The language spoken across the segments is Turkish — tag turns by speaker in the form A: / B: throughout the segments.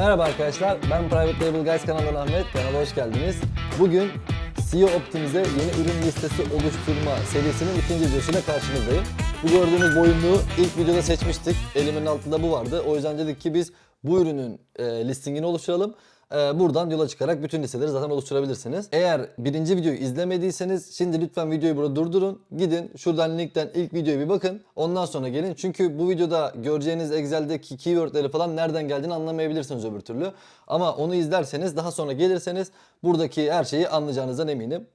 A: Merhaba arkadaşlar, ben Private Label Guys kanalından Ahmet, kanala hoş geldiniz. Bugün SEO Optimize yeni ürün listesi oluşturma serisinin ikinci videosuyla karşınızdayım. Bu gördüğünüz boyunluğu ilk videoda seçmiştik. Elimin altında bu vardı. O yüzden dedik ki biz bu ürünün e, listingini oluşturalım. E, buradan yola çıkarak bütün listeleri zaten oluşturabilirsiniz. Eğer birinci videoyu izlemediyseniz şimdi lütfen videoyu burada durdurun. Gidin şuradan linkten ilk videoya bir bakın. Ondan sonra gelin. Çünkü bu videoda göreceğiniz Excel'deki keywordleri falan nereden geldiğini anlamayabilirsiniz öbür türlü. Ama onu izlerseniz daha sonra gelirseniz buradaki her şeyi anlayacağınızdan eminim.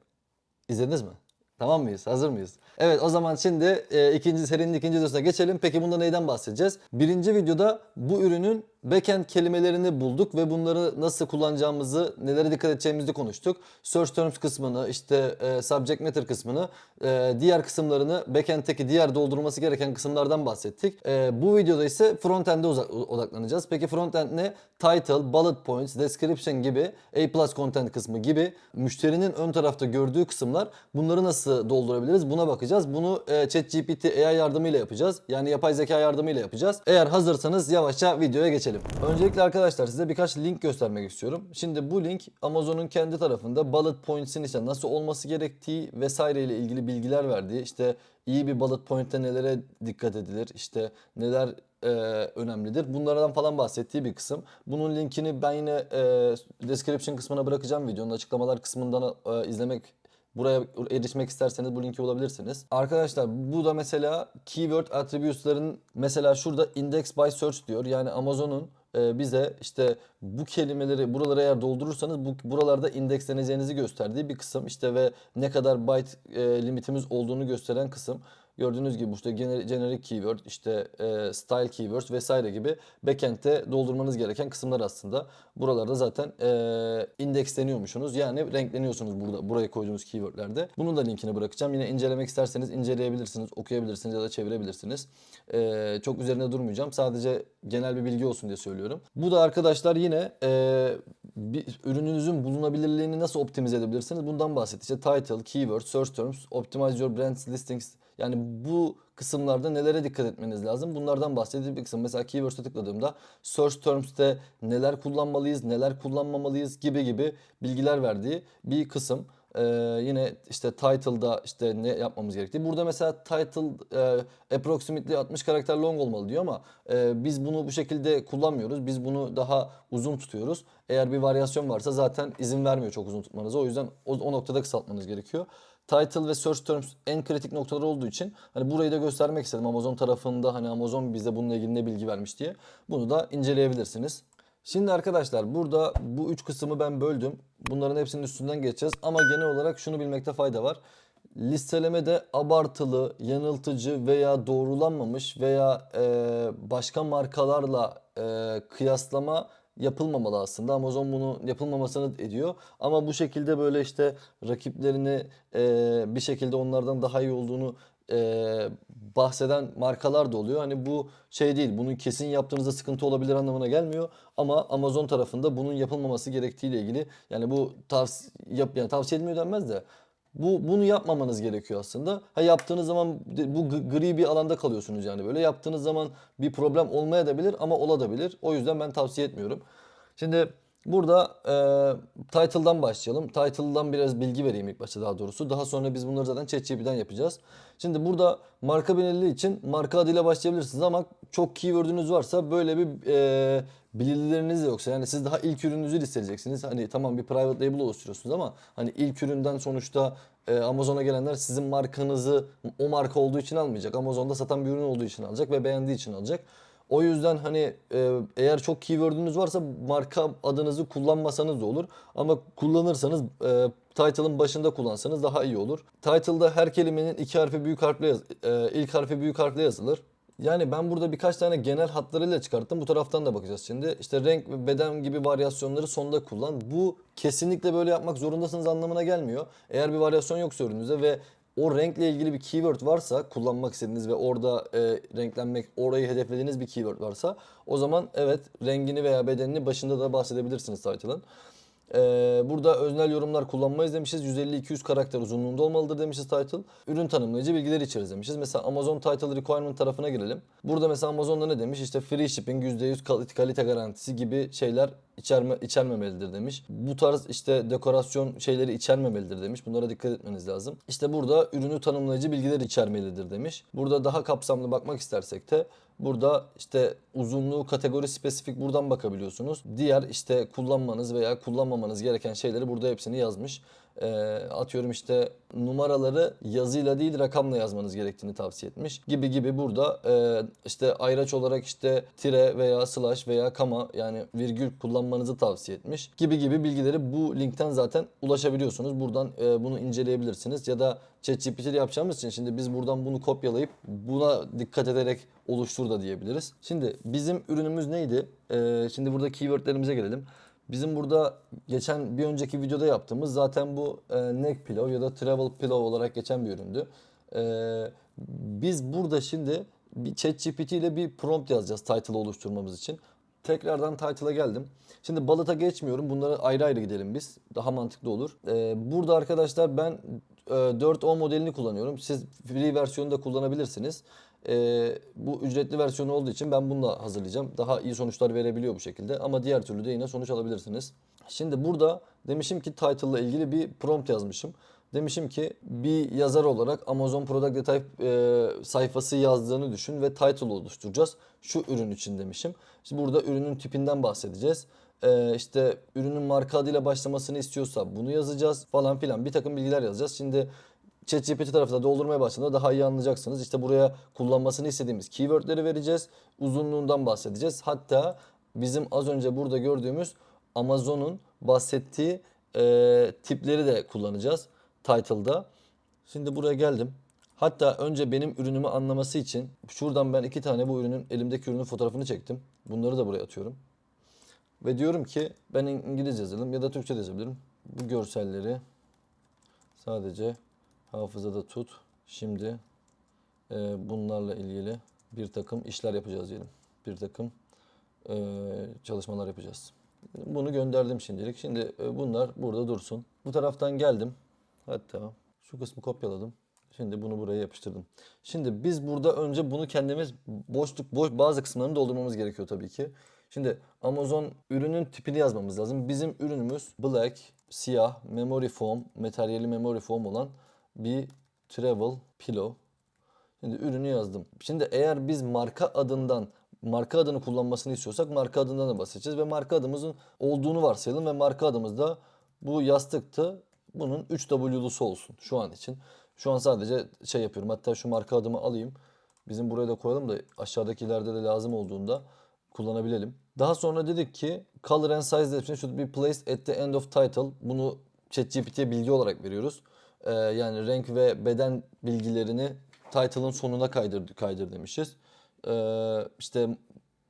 A: İzlediniz mi? Tamam mıyız? Hazır mıyız? Evet o zaman şimdi e, ikinci serinin ikinci videosuna geçelim. Peki bunda neyden bahsedeceğiz? Birinci videoda bu ürünün backend kelimelerini bulduk ve bunları nasıl kullanacağımızı, nelere dikkat edeceğimizi konuştuk. Search terms kısmını, işte e, subject matter kısmını, e, diğer kısımlarını, backend'teki diğer doldurulması gereken kısımlardan bahsettik. E, bu videoda ise frontend'e odaklanacağız. Peki frontend ne? Title, bullet points, description gibi, A+ content kısmı gibi müşterinin ön tarafta gördüğü kısımlar bunları nasıl doldurabiliriz buna bakacağız. Bunu e, ChatGPT AI yardımıyla yapacağız. Yani yapay zeka yardımıyla yapacağız. Eğer hazırsanız yavaşça videoya geçelim. Öncelikle arkadaşlar size birkaç link göstermek istiyorum. Şimdi bu link Amazon'un kendi tarafında bullet points'in işte nasıl olması gerektiği vesaire ile ilgili bilgiler verdiği işte iyi bir bullet point'te nelere dikkat edilir işte neler e, önemlidir. Bunlardan falan bahsettiği bir kısım. Bunun linkini ben yine e, description kısmına bırakacağım videonun açıklamalar kısmından e, izlemek Buraya erişmek isterseniz bu linki bulabilirsiniz. Arkadaşlar bu da mesela keyword attributes'ların mesela şurada index by search diyor. Yani Amazon'un e, bize işte bu kelimeleri buralara eğer doldurursanız bu buralarda indeksleneceğinizi gösterdiği bir kısım. İşte ve ne kadar byte e, limitimiz olduğunu gösteren kısım. Gördüğünüz gibi işte gener- generic keyword, işte e, style keywords vesaire gibi backend'te doldurmanız gereken kısımlar aslında. Buralarda zaten e, indeksleniyormuşsunuz. Yani renkleniyorsunuz burada buraya koyduğunuz keywordlerde. Bunun da linkini bırakacağım. Yine incelemek isterseniz inceleyebilirsiniz, okuyabilirsiniz ya da çevirebilirsiniz. E, çok üzerine durmayacağım. Sadece genel bir bilgi olsun diye söylüyorum. Bu da arkadaşlar yine e, bir ürününüzün bulunabilirliğini nasıl optimize edebilirsiniz? Bundan bahsetti. İşte title, keyword, search terms, optimize your brand listings. Yani bu kısımlarda nelere dikkat etmeniz lazım? Bunlardan bahsettiği bir kısım. Mesela keywords'e tıkladığımda search terms'te neler kullanmalıyız, neler kullanmamalıyız gibi gibi bilgiler verdiği bir kısım. Ee, yine işte title'da işte ne yapmamız gerektiği. Burada mesela title e, approximately 60 karakter long olmalı diyor ama e, biz bunu bu şekilde kullanmıyoruz. Biz bunu daha uzun tutuyoruz. Eğer bir varyasyon varsa zaten izin vermiyor çok uzun tutmanıza. O yüzden o, o noktada kısaltmanız gerekiyor. Title ve search terms en kritik noktalar olduğu için hani burayı da göstermek istedim. Amazon tarafında hani Amazon bize bununla ilgili ne bilgi vermiş diye. Bunu da inceleyebilirsiniz. Şimdi arkadaşlar burada bu üç kısmı ben böldüm. Bunların hepsinin üstünden geçeceğiz. Ama genel olarak şunu bilmekte fayda var. Listelemede abartılı, yanıltıcı veya doğrulanmamış veya e, başka markalarla e, kıyaslama yapılmamalı aslında. Amazon bunu yapılmamasını ediyor. Ama bu şekilde böyle işte rakiplerini e, bir şekilde onlardan daha iyi olduğunu e, bahseden markalar da oluyor. Hani bu şey değil. Bunun kesin yaptığınızda sıkıntı olabilir anlamına gelmiyor. Ama Amazon tarafında bunun yapılmaması gerektiğiyle ilgili yani bu tavsiye yap yani tavsiye edilmiyor denmez de bu bunu yapmamanız gerekiyor aslında. Ha yaptığınız zaman bu gri bir alanda kalıyorsunuz yani böyle. Yaptığınız zaman bir problem olmayabilir ama olabilir. O yüzden ben tavsiye etmiyorum. Şimdi burada e, title'dan başlayalım. Title'dan biraz bilgi vereyim ilk başta daha doğrusu. Daha sonra biz bunları zaten ChatGPT'den yapacağız. Şimdi burada marka belirliliği için marka adıyla başlayabilirsiniz ama çok keyword'ünüz varsa böyle bir e, bilgileriniz de yoksa yani siz daha ilk ürününüzü listeleyeceksiniz. Hani tamam bir private label oluşturuyorsunuz ama hani ilk üründen sonuçta e, Amazon'a gelenler sizin markanızı o marka olduğu için almayacak. Amazon'da satan bir ürün olduğu için alacak ve beğendiği için alacak. O yüzden hani e, eğer çok keyword'ünüz varsa marka adınızı kullanmasanız da olur. Ama kullanırsanız e, title'ın başında kullansanız daha iyi olur. Title'da her kelimenin iki harfi büyük harfle yaz, e, ilk harfi büyük harfle yazılır. Yani ben burada birkaç tane genel hatlarıyla çıkarttım. Bu taraftan da bakacağız şimdi. İşte renk ve beden gibi varyasyonları sonda kullan. Bu kesinlikle böyle yapmak zorundasınız anlamına gelmiyor. Eğer bir varyasyon yoksa ürününüzde ve o renkle ilgili bir keyword varsa kullanmak istediğiniz ve orada e, renklenmek, orayı hedeflediğiniz bir keyword varsa o zaman evet rengini veya bedenini başında da bahsedebilirsiniz title'ın. Ee, burada öznel yorumlar kullanmayız demişiz. 150-200 karakter uzunluğunda olmalıdır demişiz title. Ürün tanımlayıcı bilgileri içeriz demişiz. Mesela Amazon title requirement tarafına girelim. Burada mesela Amazon'da ne demiş? İşte free shipping, %100 kal- kalite garantisi gibi şeyler içerme, içermemelidir demiş. Bu tarz işte dekorasyon şeyleri içermemelidir demiş. Bunlara dikkat etmeniz lazım. İşte burada ürünü tanımlayıcı bilgiler içermelidir demiş. Burada daha kapsamlı bakmak istersek de burada işte uzunluğu kategori spesifik buradan bakabiliyorsunuz. Diğer işte kullanmanız veya kullanmamanız gereken şeyleri burada hepsini yazmış. Ee, atıyorum işte numaraları yazıyla değil rakamla yazmanız gerektiğini tavsiye etmiş. Gibi gibi burada e, işte ayraç olarak işte tire veya slash veya kama yani virgül kullanmanızı tavsiye etmiş. Gibi gibi bilgileri bu linkten zaten ulaşabiliyorsunuz. Buradan e, bunu inceleyebilirsiniz ya da ChatGPT yapacağımız için şimdi biz buradan bunu kopyalayıp buna dikkat ederek oluştur da diyebiliriz. Şimdi bizim ürünümüz neydi? Ee, şimdi burada keywordlerimize gelelim. Bizim burada geçen bir önceki videoda yaptığımız zaten bu e, neck pillow ya da travel pillow olarak geçen bir üründü. Ee, biz burada şimdi bir ChatGPT ile bir prompt yazacağız title oluşturmamız için. Tekrardan title'a geldim. Şimdi balıta geçmiyorum. Bunları ayrı ayrı gidelim biz. Daha mantıklı olur. Ee, burada arkadaşlar ben e, 4O modelini kullanıyorum. Siz free versiyonu da kullanabilirsiniz. Ee, bu ücretli versiyonu olduğu için ben bununla hazırlayacağım. Daha iyi sonuçlar verebiliyor bu şekilde. Ama diğer türlü de yine sonuç alabilirsiniz. Şimdi burada demişim ki title ile ilgili bir prompt yazmışım. Demişim ki bir yazar olarak Amazon Product Detail e, sayfası yazdığını düşün ve title oluşturacağız. Şu ürün için demişim. Şimdi burada ürünün tipinden bahsedeceğiz. E, işte ürünün marka adıyla başlamasını istiyorsa bunu yazacağız falan filan. Bir takım bilgiler yazacağız. Şimdi ChatGPT tarafında doldurmaya başladığında daha iyi anlayacaksınız. İşte buraya kullanmasını istediğimiz keywordleri vereceğiz. Uzunluğundan bahsedeceğiz. Hatta bizim az önce burada gördüğümüz Amazon'un bahsettiği e, tipleri de kullanacağız title'da. Şimdi buraya geldim. Hatta önce benim ürünümü anlaması için şuradan ben iki tane bu ürünün elimdeki ürünün fotoğrafını çektim. Bunları da buraya atıyorum. Ve diyorum ki ben İngilizce yazalım ya da Türkçe yazabilirim. Bu görselleri sadece hafızada tut. Şimdi e, bunlarla ilgili bir takım işler yapacağız diyelim. Bir takım e, çalışmalar yapacağız. Bunu gönderdim şimdilik. Şimdi e, bunlar burada dursun. Bu taraftan geldim. Hatta şu kısmı kopyaladım. Şimdi bunu buraya yapıştırdım. Şimdi biz burada önce bunu kendimiz boşluk boş bazı kısımlarını doldurmamız gerekiyor tabii ki. Şimdi Amazon ürünün tipini yazmamız lazım. Bizim ürünümüz black, siyah, memory foam, materyali memory foam olan bir travel pillow. Şimdi ürünü yazdım. Şimdi eğer biz marka adından marka adını kullanmasını istiyorsak marka adından da bahsedeceğiz ve marka adımızın olduğunu varsayalım ve marka adımız da bu yastıktı. Bunun 3W'lusu olsun şu an için. Şu an sadece şey yapıyorum. Hatta şu marka adımı alayım. Bizim buraya da koyalım da aşağıdakilerde de lazım olduğunda kullanabilelim. Daha sonra dedik ki color and size description should be placed at the end of title. Bunu ChatGPT'ye bilgi olarak veriyoruz. Ee, yani renk ve beden bilgilerini title'ın sonuna kaydır, kaydır demişiz. Ee, işte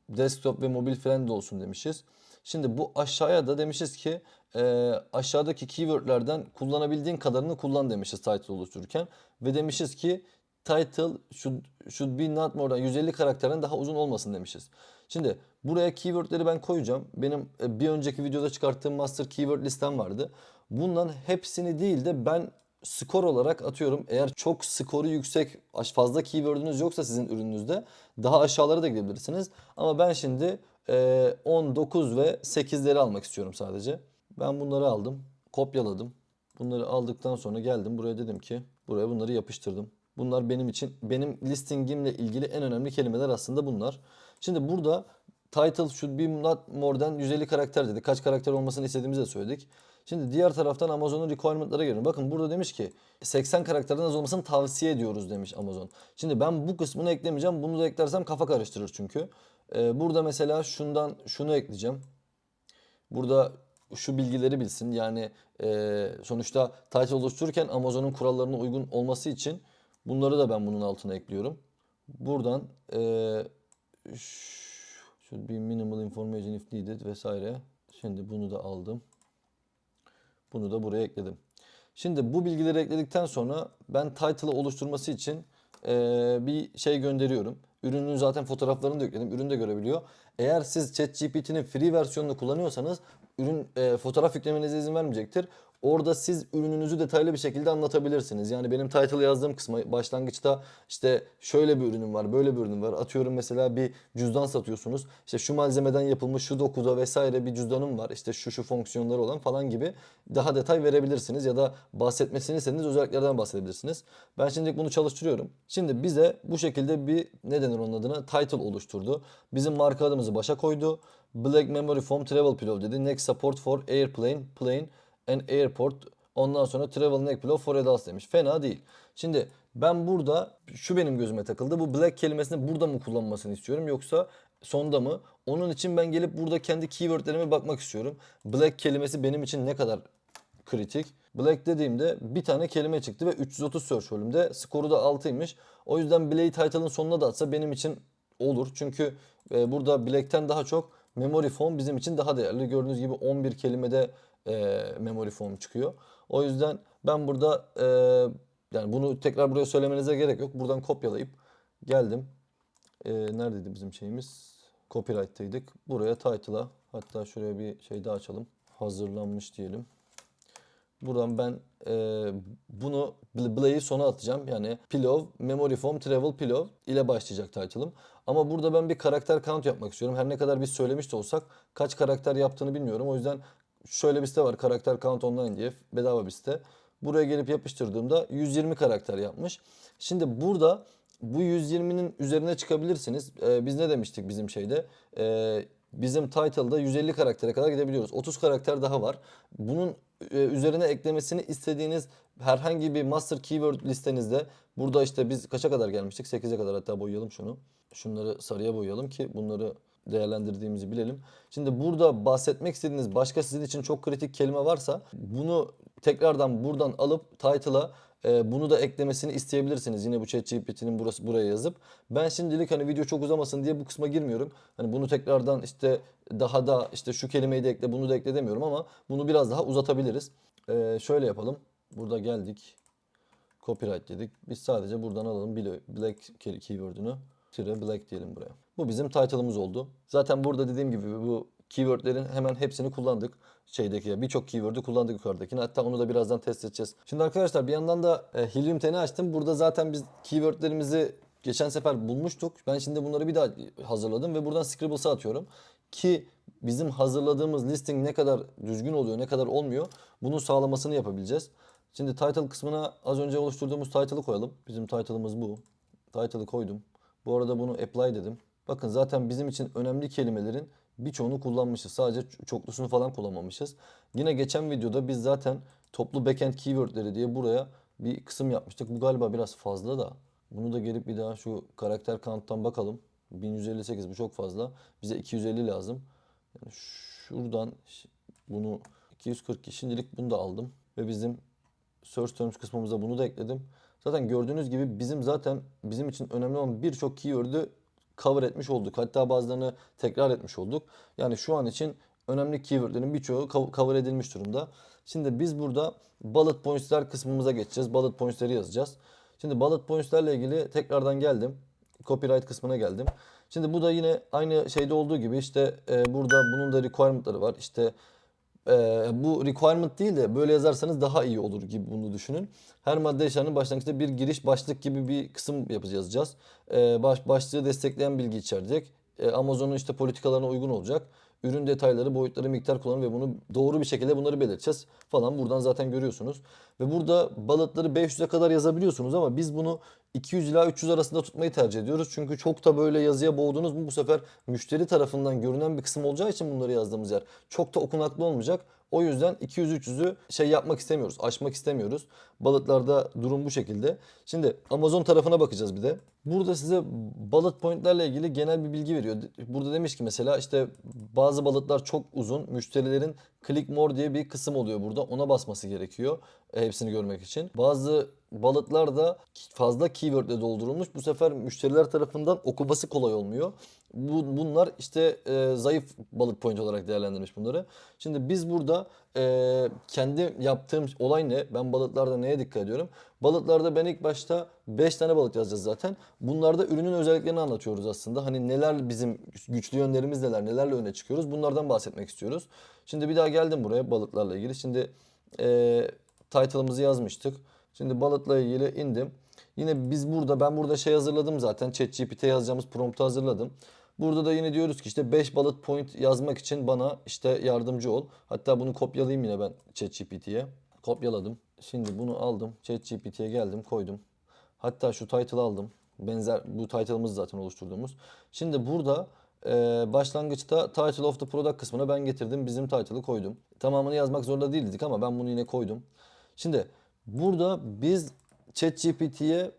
A: desktop ve mobil friendly olsun demişiz. Şimdi bu aşağıya da demişiz ki e, aşağıdaki keywordlerden kullanabildiğin kadarını kullan demişiz title oluştururken. Ve demişiz ki title should, should be not more than 150 karakterden daha uzun olmasın demişiz. Şimdi buraya keywordleri ben koyacağım. Benim e, bir önceki videoda çıkarttığım master keyword listem vardı. Bundan hepsini değil de ben skor olarak atıyorum. Eğer çok skoru yüksek fazla keyword'ünüz yoksa sizin ürününüzde daha aşağılara da gidebilirsiniz. Ama ben şimdi e, 10, 9 ve 8'leri almak istiyorum sadece. Ben bunları aldım. Kopyaladım. Bunları aldıktan sonra geldim. Buraya dedim ki buraya bunları yapıştırdım. Bunlar benim için benim listingimle ilgili en önemli kelimeler aslında bunlar. Şimdi burada title should be not more than 150 karakter dedi. Kaç karakter olmasını istediğimizi de söyledik. Şimdi diğer taraftan Amazon'un requirement'lara geliyorum. Bakın burada demiş ki 80 karakterden az olmasını tavsiye ediyoruz demiş Amazon. Şimdi ben bu kısmını eklemeyeceğim. Bunu da eklersem kafa karıştırır çünkü. Ee, burada mesela şundan şunu ekleyeceğim. Burada şu bilgileri bilsin. Yani e, sonuçta title oluştururken Amazon'un kurallarına uygun olması için bunları da ben bunun altına ekliyorum. Buradan e, should be minimal information if needed vesaire. Şimdi bunu da aldım. Bunu da buraya ekledim. Şimdi bu bilgileri ekledikten sonra ben title'ı oluşturması için e, bir şey gönderiyorum. Ürünün zaten fotoğraflarını da yükledim. Ürün de görebiliyor. Eğer siz ChatGPT'nin free versiyonunu kullanıyorsanız ürün e, fotoğraf yüklemenize izin vermeyecektir. Orada siz ürününüzü detaylı bir şekilde anlatabilirsiniz. Yani benim title yazdığım kısma başlangıçta işte şöyle bir ürünüm var, böyle bir ürünüm var. Atıyorum mesela bir cüzdan satıyorsunuz. İşte şu malzemeden yapılmış, şu dokuda vesaire bir cüzdanım var. İşte şu şu fonksiyonları olan falan gibi daha detay verebilirsiniz ya da bahsetmesini istediğiniz özelliklerden bahsedebilirsiniz. Ben şimdi bunu çalıştırıyorum. Şimdi bize bu şekilde bir ne denir onun adına title oluşturdu. Bizim marka adımızı başa koydu. Black Memory Foam Travel Pillow dedi. Next support for airplane, plane and airport. Ondan sonra travel neck pillow for adults demiş. Fena değil. Şimdi ben burada şu benim gözüme takıldı. Bu black kelimesini burada mı kullanmasını istiyorum yoksa sonda mı? Onun için ben gelip burada kendi keywordlerime bakmak istiyorum. Black kelimesi benim için ne kadar kritik. Black dediğimde bir tane kelime çıktı ve 330 search bölümde skoru da 6'ymış. O yüzden Black title'ın sonuna da atsa benim için olur. Çünkü e, burada Black'ten daha çok memory foam bizim için daha değerli. Gördüğünüz gibi 11 kelimede e, memory foam çıkıyor. O yüzden ben burada e, yani bunu tekrar buraya söylemenize gerek yok. Buradan kopyalayıp geldim. E, neredeydi bizim şeyimiz? Copyright'taydık. Buraya title'a hatta şuraya bir şey daha açalım. Hazırlanmış diyelim. Buradan ben e, bunu Bl- Blay'i sona atacağım. Yani Pillow, Memory Foam, Travel Pillow ile başlayacak title'ım. Ama burada ben bir karakter count yapmak istiyorum. Her ne kadar biz söylemiş de olsak kaç karakter yaptığını bilmiyorum. O yüzden şöyle bir site var. Karakter Count Online diye bedava bir site. Buraya gelip yapıştırdığımda 120 karakter yapmış. Şimdi burada bu 120'nin üzerine çıkabilirsiniz. Ee, biz ne demiştik bizim şeyde? Ee, bizim title'da 150 karaktere kadar gidebiliyoruz. 30 karakter daha var. Bunun e, üzerine eklemesini istediğiniz herhangi bir master keyword listenizde burada işte biz kaça kadar gelmiştik? 8'e kadar hatta boyayalım şunu. Şunları sarıya boyayalım ki bunları değerlendirdiğimizi bilelim. Şimdi burada bahsetmek istediğiniz başka sizin için çok kritik kelime varsa bunu tekrardan buradan alıp title'a e, bunu da eklemesini isteyebilirsiniz. Yine bu ChatGPT'nin burası buraya yazıp. Ben şimdilik hani video çok uzamasın diye bu kısma girmiyorum. Hani bunu tekrardan işte daha da işte şu kelimeyi de ekle bunu da ekle demiyorum ama bunu biraz daha uzatabiliriz. E, şöyle yapalım. Burada geldik. Copyright dedik. Biz sadece buradan alalım black key- keyword'ünü. Tire black diyelim buraya. Bu bizim title'ımız oldu. Zaten burada dediğim gibi bu keywordlerin hemen hepsini kullandık. Şeydeki birçok keyword'ü kullandık yukarıdakini. Hatta onu da birazdan test edeceğiz. Şimdi arkadaşlar bir yandan da e, Helium 10'i açtım. Burada zaten biz keywordlerimizi geçen sefer bulmuştuk. Ben şimdi bunları bir daha hazırladım ve buradan Scribbles'a atıyorum. Ki bizim hazırladığımız listing ne kadar düzgün oluyor, ne kadar olmuyor bunun sağlamasını yapabileceğiz. Şimdi title kısmına az önce oluşturduğumuz title'ı koyalım. Bizim title'ımız bu. Title'ı koydum. Bu arada bunu apply dedim. Bakın zaten bizim için önemli kelimelerin birçoğunu kullanmışız. Sadece çoklusunu falan kullanmamışız. Yine geçen videoda biz zaten toplu backend keywordleri diye buraya bir kısım yapmıştık. Bu galiba biraz fazla da. Bunu da gelip bir daha şu karakter count'tan bakalım. 1158 bu çok fazla. Bize 250 lazım. Yani şuradan bunu 240 şimdilik bunu da aldım. Ve bizim search terms kısmımıza bunu da ekledim. Zaten gördüğünüz gibi bizim zaten bizim için önemli olan birçok keyword'ü cover etmiş olduk. Hatta bazılarını tekrar etmiş olduk. Yani şu an için önemli keyword'lerin birçoğu co- cover edilmiş durumda. Şimdi biz burada bullet points'ler kısmımıza geçeceğiz. Bullet points'leri yazacağız. Şimdi bullet points'lerle ilgili tekrardan geldim. Copyright kısmına geldim. Şimdi bu da yine aynı şeyde olduğu gibi işte e, burada bunun da requirement'ları var. İşte ee, bu requirement değil de böyle yazarsanız daha iyi olur gibi bunu düşünün. Her madde işarının başlangıçta bir giriş başlık gibi bir kısım yapacağız. yazacağız. Ee, baş, başlığı destekleyen bilgi içerecek. Ee, Amazon'un işte politikalarına uygun olacak. Ürün detayları, boyutları, miktar kullanım ve bunu doğru bir şekilde bunları belirteceğiz falan. Buradan zaten görüyorsunuz. Ve burada balıkları 500'e kadar yazabiliyorsunuz ama biz bunu 200 ila 300 arasında tutmayı tercih ediyoruz. Çünkü çok da böyle yazıya boğdunuz mu bu sefer müşteri tarafından görünen bir kısım olacağı için bunları yazdığımız yer çok da okunaklı olmayacak. O yüzden 200-300'ü şey yapmak istemiyoruz, aşmak istemiyoruz. Balıklarda durum bu şekilde. Şimdi Amazon tarafına bakacağız bir de. Burada size bullet pointlerle ilgili genel bir bilgi veriyor. Burada demiş ki mesela işte bazı balıklar çok uzun. Müşterilerin click more diye bir kısım oluyor burada. Ona basması gerekiyor. e, hepsini görmek için. Bazı balıklar da fazla keyword ile doldurulmuş. Bu sefer müşteriler tarafından okuması kolay olmuyor. Bu, bunlar işte e, zayıf balık point olarak değerlendirmiş bunları. Şimdi biz burada e, kendi yaptığım olay ne? Ben balıklarda neye dikkat ediyorum? Balıklarda ben ilk başta 5 tane balık yazacağız zaten. Bunlarda ürünün özelliklerini anlatıyoruz aslında. Hani neler bizim güçlü yönlerimiz neler, nelerle öne çıkıyoruz. Bunlardan bahsetmek istiyoruz. Şimdi bir daha geldim buraya balıklarla ilgili. Şimdi e, title'ımızı yazmıştık. Şimdi balıkla ilgili indim. Yine biz burada ben burada şey hazırladım zaten. ChatGPT'ye yazacağımız promptu hazırladım. Burada da yine diyoruz ki işte 5 bullet point yazmak için bana işte yardımcı ol. Hatta bunu kopyalayayım yine ben ChatGPT'ye. Kopyaladım. Şimdi bunu aldım. ChatGPT'ye geldim, koydum. Hatta şu title aldım. Benzer bu title'ımız zaten oluşturduğumuz. Şimdi burada e, başlangıçta title of the product kısmına ben getirdim. Bizim title'ı koydum. Tamamını yazmak zorunda değildik ama ben bunu yine koydum. Şimdi burada biz ChatGPT'ye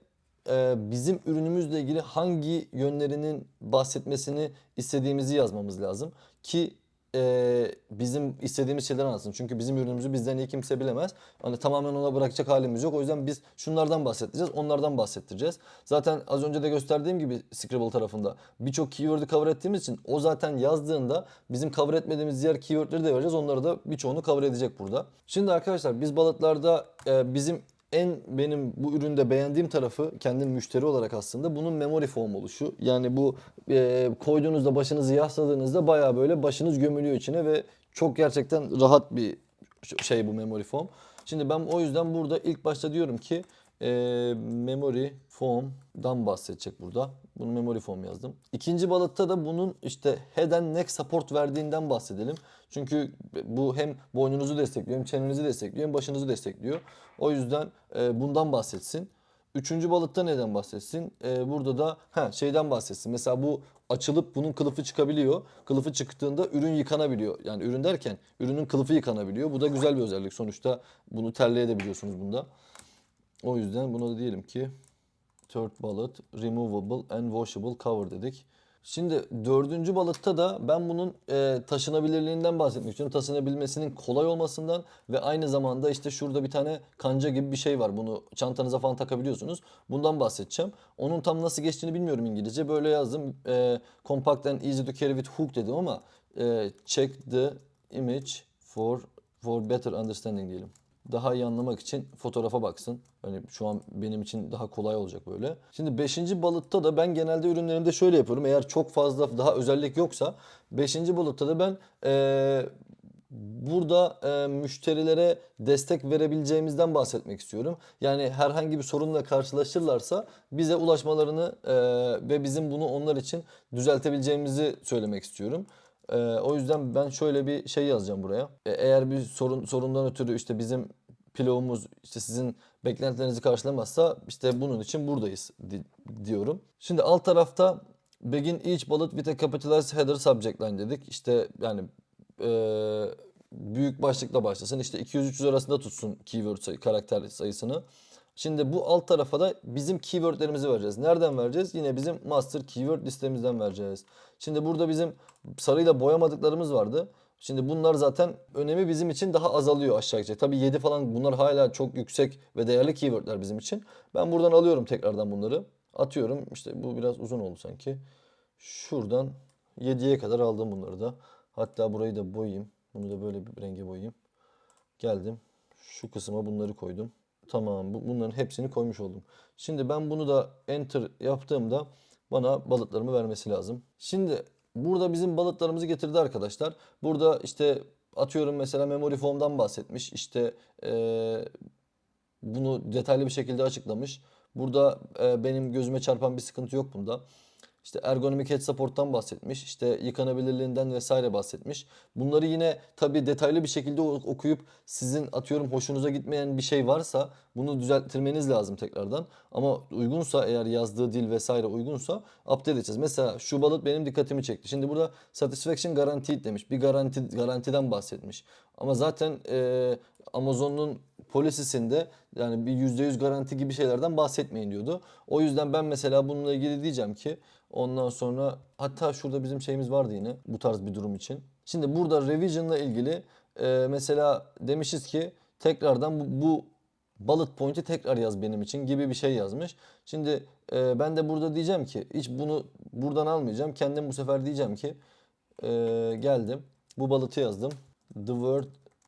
A: e, bizim ürünümüzle ilgili hangi yönlerinin bahsetmesini istediğimizi yazmamız lazım. Ki e, bizim istediğimiz şeyler anlatsın. Çünkü bizim ürünümüzü bizden iyi kimse bilemez. Hani tamamen ona bırakacak halimiz yok. O yüzden biz şunlardan bahsedeceğiz, onlardan bahsettireceğiz. Zaten az önce de gösterdiğim gibi Scribble tarafında birçok keyword'ü cover ettiğimiz için o zaten yazdığında bizim cover etmediğimiz diğer keyword'leri de vereceğiz. Onları da birçoğunu cover edecek burada. Şimdi arkadaşlar biz balıklarda e, bizim en benim bu üründe beğendiğim tarafı kendim müşteri olarak aslında bunun memory foam oluşu. Yani bu e, koyduğunuzda başınızı yasladığınızda baya böyle başınız gömülüyor içine ve çok gerçekten rahat bir şey bu memory foam. Şimdi ben o yüzden burada ilk başta diyorum ki e, memory foam'dan bahsedecek burada. Bunu memory foam yazdım. İkinci balıkta da bunun işte head and neck support verdiğinden bahsedelim. Çünkü bu hem boynunuzu destekliyor hem çenenizi destekliyor hem başınızı destekliyor. O yüzden e, bundan bahsetsin. Üçüncü balıkta neden bahsetsin? E, burada da ha, şeyden bahsetsin. Mesela bu açılıp bunun kılıfı çıkabiliyor. Kılıfı çıktığında ürün yıkanabiliyor. Yani ürün derken ürünün kılıfı yıkanabiliyor. Bu da güzel bir özellik. Sonuçta bunu terleyebiliyorsunuz bunda. O yüzden buna da diyelim ki third bullet removable and washable cover dedik. Şimdi dördüncü balıkta da ben bunun e, taşınabilirliğinden bahsetmek istiyorum. Taşınabilmesinin kolay olmasından ve aynı zamanda işte şurada bir tane kanca gibi bir şey var. Bunu çantanıza falan takabiliyorsunuz. Bundan bahsedeceğim. Onun tam nasıl geçtiğini bilmiyorum İngilizce. Böyle yazdım. E, compact and easy to carry with hook dedim ama e, check the image for for better understanding diyelim daha iyi anlamak için fotoğrafa baksın. Hani şu an benim için daha kolay olacak böyle. Şimdi 5. balıkta da ben genelde ürünlerimde şöyle yapıyorum. Eğer çok fazla daha özellik yoksa 5. balıkta da ben eee burada e, müşterilere destek verebileceğimizden bahsetmek istiyorum. Yani herhangi bir sorunla karşılaşırlarsa bize ulaşmalarını e, ve bizim bunu onlar için düzeltebileceğimizi söylemek istiyorum. Ee, o yüzden ben şöyle bir şey yazacağım buraya. E, eğer bir sorun sorundan ötürü işte bizim pilotumuz işte sizin beklentilerinizi karşılamazsa işte bunun için buradayız di- diyorum. Şimdi alt tarafta begin each bullet with a capitalized header subject line dedik. İşte yani e, büyük başlıkla başlasın. İşte 200-300 arasında tutsun keyword sayı, karakter sayısını. Şimdi bu alt tarafa da bizim keywordlerimizi vereceğiz. Nereden vereceğiz? Yine bizim master keyword listemizden vereceğiz. Şimdi burada bizim sarıyla boyamadıklarımız vardı. Şimdi bunlar zaten önemi bizim için daha azalıyor aşağı yukarı. Tabii 7 falan bunlar hala çok yüksek ve değerli keywordler bizim için. Ben buradan alıyorum tekrardan bunları. Atıyorum. İşte bu biraz uzun oldu sanki. Şuradan 7'ye kadar aldım bunları da. Hatta burayı da boyayayım. Bunu da böyle bir renge boyayayım. Geldim. Şu kısma bunları koydum. Tamam bu, bunların hepsini koymuş oldum. Şimdi ben bunu da enter yaptığımda bana balıklarımı vermesi lazım. Şimdi burada bizim balıklarımızı getirdi arkadaşlar. Burada işte atıyorum mesela memory foam'dan bahsetmiş. İşte eee, bunu detaylı bir şekilde açıklamış. Burada e, benim gözüme çarpan bir sıkıntı yok bunda. İşte ergonomik head support'tan bahsetmiş. İşte yıkanabilirliğinden vesaire bahsetmiş. Bunları yine tabii detaylı bir şekilde okuyup sizin atıyorum hoşunuza gitmeyen bir şey varsa bunu düzelttirmeniz lazım tekrardan. Ama uygunsa eğer yazdığı dil vesaire uygunsa update edeceğiz. Mesela şu balık benim dikkatimi çekti. Şimdi burada satisfaction guaranteed demiş. Bir garanti garantiden bahsetmiş. Ama zaten e, Amazon'un polisisinde yani bir %100 garanti gibi şeylerden bahsetmeyin diyordu. O yüzden ben mesela bununla ilgili diyeceğim ki ondan sonra hatta şurada bizim şeyimiz vardı yine bu tarz bir durum için. Şimdi burada revision'la ilgili e, mesela demişiz ki tekrardan bu, bu bullet point'i tekrar yaz benim için gibi bir şey yazmış. Şimdi e, ben de burada diyeceğim ki hiç bunu buradan almayacağım. Kendim bu sefer diyeceğim ki e, geldim. Bu bullet'ı yazdım. The word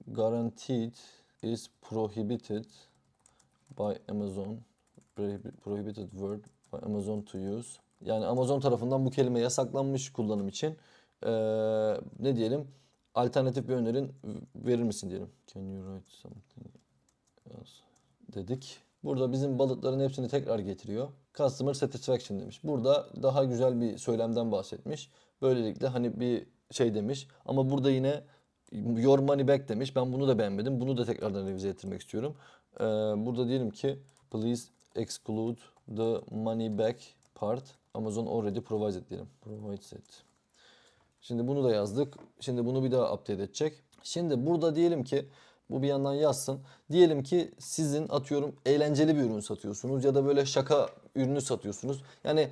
A: guaranteed is prohibited by Amazon. Prohibi- Prohibited word by Amazon to use. Yani Amazon tarafından bu kelime yasaklanmış kullanım için. Ee, ne diyelim? Alternatif bir önerin verir misin diyelim. Can you write something else? Dedik. Burada bizim balıkların hepsini tekrar getiriyor. Customer satisfaction demiş. Burada daha güzel bir söylemden bahsetmiş. Böylelikle hani bir şey demiş. Ama burada yine your money back demiş. Ben bunu da beğenmedim. Bunu da tekrardan revize ettirmek istiyorum. Ee, burada diyelim ki please exclude the money back part. Amazon already provides diyelim. Provides. Şimdi bunu da yazdık. Şimdi bunu bir daha update edecek. Şimdi burada diyelim ki bu bir yandan yazsın. Diyelim ki sizin atıyorum eğlenceli bir ürün satıyorsunuz ya da böyle şaka ürünü satıyorsunuz. Yani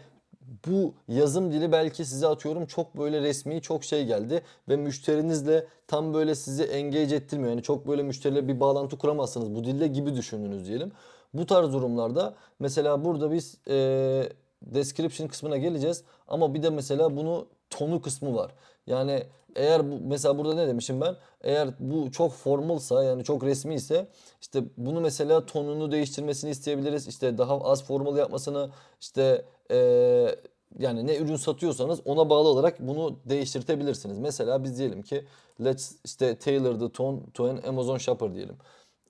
A: bu yazım dili belki size atıyorum çok böyle resmi çok şey geldi ve müşterinizle tam böyle sizi engage ettirmiyor. Yani çok böyle müşteriyle bir bağlantı kuramazsınız bu dilde gibi düşündünüz diyelim. Bu tarz durumlarda mesela burada biz eee description kısmına geleceğiz ama bir de mesela bunu tonu kısmı var. Yani eğer bu mesela burada ne demişim ben? Eğer bu çok formalsa yani çok resmi ise işte bunu mesela tonunu değiştirmesini isteyebiliriz. İşte daha az formal yapmasını işte eee, yani ne ürün satıyorsanız ona bağlı olarak bunu değiştirtebilirsiniz. Mesela biz diyelim ki let's işte tailor the tone to an Amazon shopper diyelim.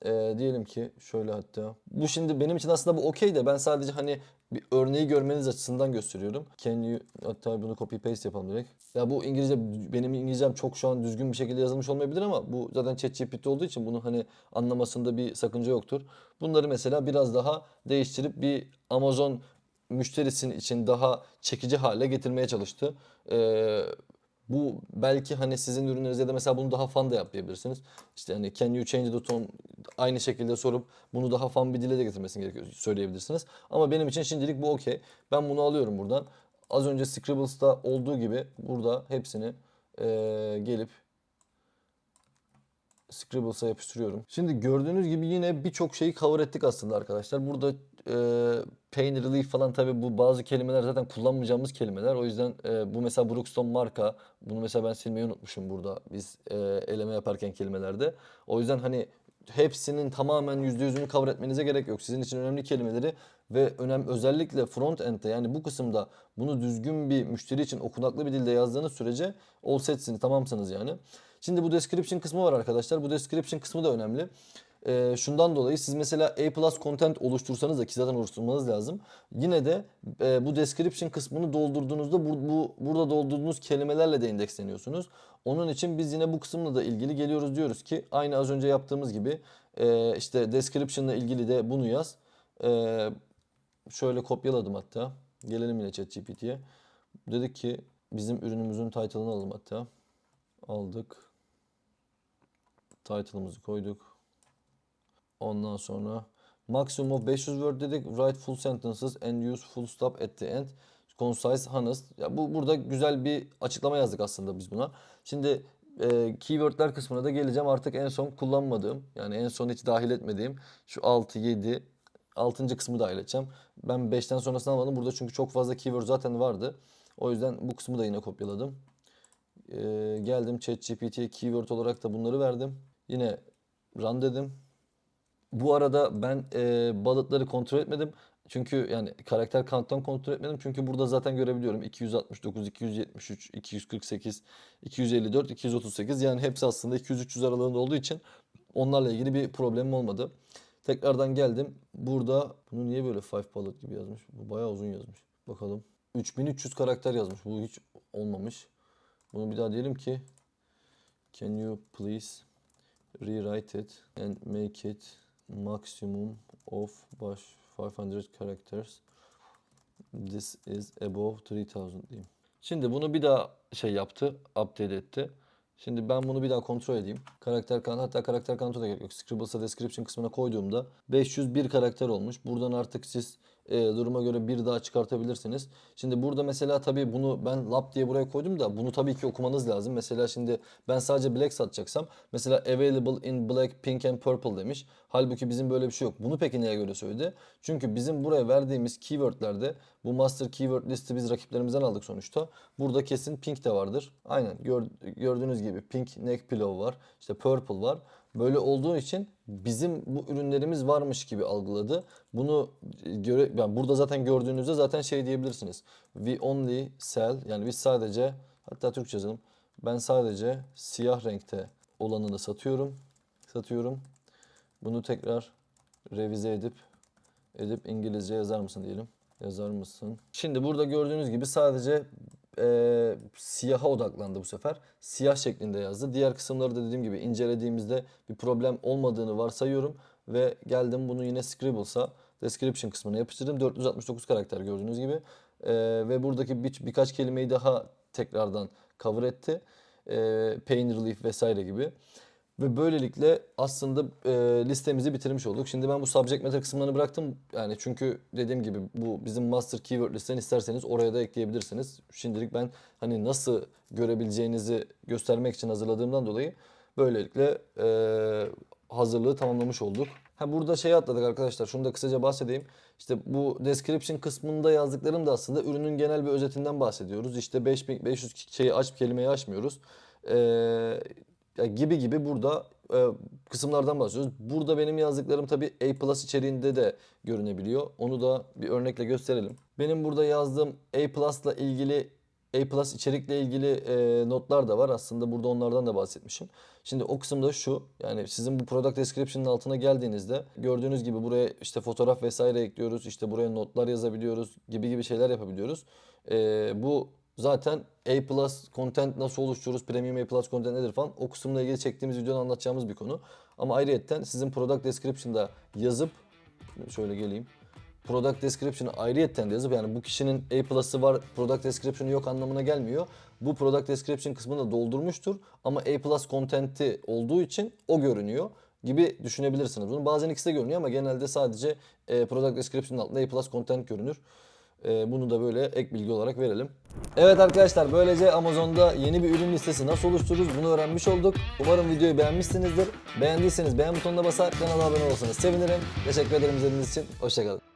A: Ee, diyelim ki şöyle hatta. Bu şimdi benim için aslında bu okey de ben sadece hani bir örneği görmeniz açısından gösteriyorum. Can you hatta bunu copy paste yapalım direkt. Ya bu İngilizce benim İngilizcem çok şu an düzgün bir şekilde yazılmış olmayabilir ama bu zaten ChatGPT olduğu için bunu hani anlamasında bir sakınca yoktur. Bunları mesela biraz daha değiştirip bir Amazon müşterisinin için daha çekici hale getirmeye çalıştı. Ee, bu belki hani sizin ürününüzde de mesela bunu daha fan da yapabilirsiniz. İşte hani can you change the tone aynı şekilde sorup bunu daha fan bir dile de getirmesini gerekiyor söyleyebilirsiniz. Ama benim için şimdilik bu okey. Ben bunu alıyorum buradan. Az önce Scribbles'ta olduğu gibi burada hepsini eee, gelip Scribbles'a yapıştırıyorum. Şimdi gördüğünüz gibi yine birçok şeyi cover ettik aslında arkadaşlar. Burada e, pain relief falan tabi bu bazı kelimeler zaten kullanmayacağımız kelimeler. O yüzden e, bu mesela Brookstone marka. Bunu mesela ben silmeyi unutmuşum burada biz e, eleme yaparken kelimelerde. O yüzden hani hepsinin tamamen %100'ünü cover etmenize gerek yok. Sizin için önemli kelimeleri ve önem özellikle front end'de yani bu kısımda bunu düzgün bir müşteri için okunaklı bir dilde yazdığınız sürece all setsiniz tamamsınız yani. Şimdi bu description kısmı var arkadaşlar. Bu description kısmı da önemli. Ee, şundan dolayı siz mesela A plus content oluştursanız da ki zaten oluşturmanız lazım. Yine de e, bu description kısmını doldurduğunuzda bu, bu burada doldurduğunuz kelimelerle de indeksleniyorsunuz. Onun için biz yine bu kısımla da ilgili geliyoruz diyoruz ki aynı az önce yaptığımız gibi e, işte description ile ilgili de bunu yaz. E, şöyle kopyaladım hatta. Gelelim yine ChatGPT'ye. Dedik ki bizim ürünümüzün title'ını alalım hatta. Aldık. Title'ımızı koyduk. Ondan sonra maximum of 500 word dedik. Write full sentences and use full stop at the end. Concise, honest. Ya bu burada güzel bir açıklama yazdık aslında biz buna. Şimdi e, keywordler kısmına da geleceğim. Artık en son kullanmadığım yani en son hiç dahil etmediğim şu 6 7 6. kısmı dahil edeceğim. Ben 5'ten sonrasını almadım. Burada çünkü çok fazla keyword zaten vardı. O yüzden bu kısmı da yine kopyaladım. Ee, geldim ChatGPT'ye keyword olarak da bunları verdim. Yine run dedim. Bu arada ben e, bullet'ları kontrol etmedim. Çünkü yani karakter count'tan kontrol etmedim. Çünkü burada zaten görebiliyorum. 269, 273, 248, 254, 238. Yani hepsi aslında 200-300 aralığında olduğu için onlarla ilgili bir problemim olmadı. Tekrardan geldim. Burada bunu niye böyle 5 bullet gibi yazmış? Bu bayağı uzun yazmış. Bakalım. 3300 karakter yazmış. Bu hiç olmamış. Bunu bir daha diyelim ki Can you please rewrite it and make it maximum of baş 500 characters. This is above 3000 diyeyim. Şimdi bunu bir daha şey yaptı, update etti. Şimdi ben bunu bir daha kontrol edeyim. Karakter kan hatta karakter kanıtı da gerek yok. Scribbles'a description kısmına koyduğumda 501 karakter olmuş. Buradan artık siz e, duruma göre bir daha çıkartabilirsiniz. Şimdi burada mesela tabii bunu ben lap diye buraya koydum da bunu tabii ki okumanız lazım. Mesela şimdi ben sadece black satacaksam mesela available in black, pink and purple demiş. Halbuki bizim böyle bir şey yok. Bunu peki neye göre söyledi? Çünkü bizim buraya verdiğimiz keywordlerde bu master keyword listi biz rakiplerimizden aldık sonuçta. Burada kesin pink de vardır. Aynen gör- gördüğünüz gibi pink neck pillow var. İşte purple var. Böyle olduğu için bizim bu ürünlerimiz varmış gibi algıladı. Bunu göre yani burada zaten gördüğünüzde zaten şey diyebilirsiniz. We only sell yani biz sadece hatta Türkçe yazalım. Ben sadece siyah renkte olanını satıyorum. Satıyorum. Bunu tekrar revize edip edip İngilizce yazar mısın diyelim. Yazar mısın? Şimdi burada gördüğünüz gibi sadece eee siyaha odaklandı bu sefer. Siyah şeklinde yazdı. Diğer kısımları da dediğim gibi incelediğimizde bir problem olmadığını varsayıyorum. Ve geldim bunu yine Scribbles'a description kısmına yapıştırdım. 469 karakter gördüğünüz gibi. Eee, ve buradaki bir, birkaç kelimeyi daha tekrardan cover etti. Eee pain relief vesaire gibi. Ve böylelikle aslında e, listemizi bitirmiş olduk. Şimdi ben bu subject matter kısımlarını bıraktım. Yani çünkü dediğim gibi bu bizim master keyword listen isterseniz oraya da ekleyebilirsiniz. Şimdilik ben hani nasıl görebileceğinizi göstermek için hazırladığımdan dolayı böylelikle e, hazırlığı tamamlamış olduk. Ha burada şey atladık arkadaşlar. Şunu da kısaca bahsedeyim. İşte bu description kısmında yazdıklarım da aslında ürünün genel bir özetinden bahsediyoruz. İşte 5500 şeyi aç kelimeyi aşmıyoruz. Ee, gibi gibi burada e, kısımlardan bahsediyoruz. Burada benim yazdıklarım tabii A Plus içeriğinde de görünebiliyor. Onu da bir örnekle gösterelim. Benim burada yazdığım A Plus'la ilgili A Plus içerikle ilgili e, notlar da var. Aslında burada onlardan da bahsetmişim. Şimdi o kısımda şu. Yani sizin bu product description'ın altına geldiğinizde gördüğünüz gibi buraya işte fotoğraf vesaire ekliyoruz. İşte buraya notlar yazabiliyoruz gibi gibi şeyler yapabiliyoruz. E, bu zaten A Plus content nasıl oluştururuz, premium A Plus content nedir falan o kısımla ilgili çektiğimiz videoda anlatacağımız bir konu. Ama ayrıyetten sizin product description'da yazıp şöyle geleyim. Product description'ı ayrıyetten de yazıp yani bu kişinin A Plus'ı var, product description'ı yok anlamına gelmiyor. Bu product description kısmını da doldurmuştur ama A Plus content'i olduğu için o görünüyor gibi düşünebilirsiniz. Bunu bazen ikisi de görünüyor ama genelde sadece e, product description'ın altında A Plus content görünür. E, bunu da böyle ek bilgi olarak verelim. Evet arkadaşlar böylece Amazon'da yeni bir ürün listesi nasıl oluştururuz bunu öğrenmiş olduk. Umarım videoyu beğenmişsinizdir. Beğendiyseniz beğen butonuna basar kanala abone olursanız sevinirim. Teşekkür ederim izlediğiniz için. Hoşçakalın.